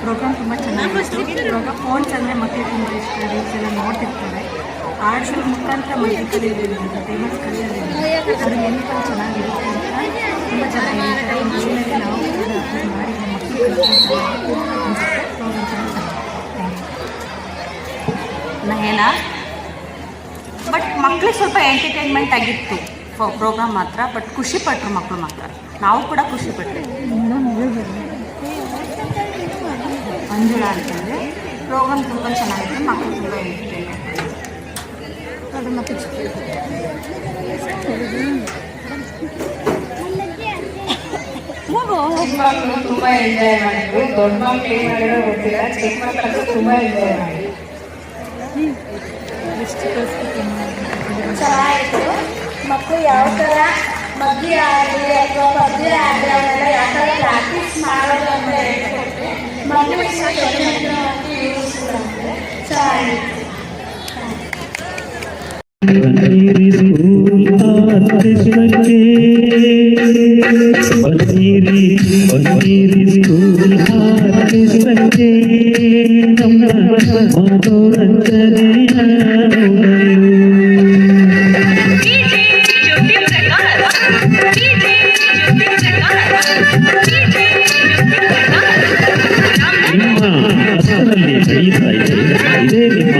Program ತುಂಬ ಚೆನ್ನಾಗಿತ್ತು ಇವಾಗ ಫೋನ್ಸ್ ಅಂದರೆ ಮಕ್ಕಳು ತುಂಬ ಇಷ್ಟ. ನೋಡ್ತಿರ್ತಾರೆ. ಆರ್ಟ್ಸ್ ಮುಖಾಂತರ ಮಕ್ಕಳು ಕಲಿಯೋದ್ರಿಂದ ಫೇಮಸ್ ಕಲಿಯೋದ್ರಿಂದ ಅವ್ರಿಗೆ ಎಂತ ಚೆನ್ನಾಗಿರುತ್ತೆ ತುಂಬ ಚೆನ್ನಾಗಿದೆ ಜೀವನದಲ್ಲಿ ನಾವು ಚೆನ್ನಾಗಿ ನಯನ ಬಟ್ ಮಕ್ಳಿಗೆ ಸ್ವಲ್ಪ ಎಂಟರ್ಟೈನ್ಮೆಂಟ್ ಆಗಿತ್ತು. ಪ್ರೋಗ್ರಾಮ್ ಮಾತ್ರ ಬಟ್ ಖುಷಿ ಪಟ್ಟರು ಮಕ್ಕಳು ಮಾತ್ರ. ನಾವು ಕೂಡ ಖುಷಿ ಪಟ್ಟೆ ಮಂಜುಳ ಅಂತಂದರೆ ಪ್ರೋಗ್ರಾಮ್ ತುಂಬ ಚೆನ್ನಾಗಿತ್ತು ಮಕ್ಕಳು ತುಂಬ ಎಂಟರ್ಟೈನ್ಮೆಂಟ್ ತುಂಬ ಎಂಜಾಯ್ ಮಾಡಿದ್ರು ದೊಡ್ಡ ಮಕ್ಕಳು ಏನು ಮಾಡಿರೋ ಗೊತ್ತಿಲ್ಲ ಚಿಕ್ಕ ಮಕ್ಕಳು ತುಂಬ ಎಂಜಾಯ್ ಮಾಡಿದ್ರು ಮಕ್ಕಳು ಯಾವ ಥರ ಮಗ್ಗಿ ಆಗಲಿ ಅಥವಾ ಪದ್ಯ ಆಗಲಿ ಅವನ್ನೆಲ್ಲ ಯಾವ ಥರ ಪ್ರಾಕ್ಟೀಸ್ ಮಾಡೋದು ಅಂತ ಹೇಳ್ಕೊಟ್ಟು ಮಕ್ಕಳಿಗೆ ಸ್ವತಂತ್ರವಾಗಿ ಯೂಸ್ ಮಾಡ್ತಾರೆ ಚೆನ್ನಾಗಿತ್ತು ಪನ್ನೀರಿ ಸ್ಕೂಲ್ ಆರ್ಕೆಸ್ಟ್ರಾಕ್ಕೆ ಪನ್ನೀರಿ ಪನ್ನೀರಿ ಸ್ಕೂಲ್ ಆರ್ಕೆಸ್ಟ್ರಾಕ್ಕೆ ನಮ್ಮ ಮನೋರಂಜನೆಯ DJ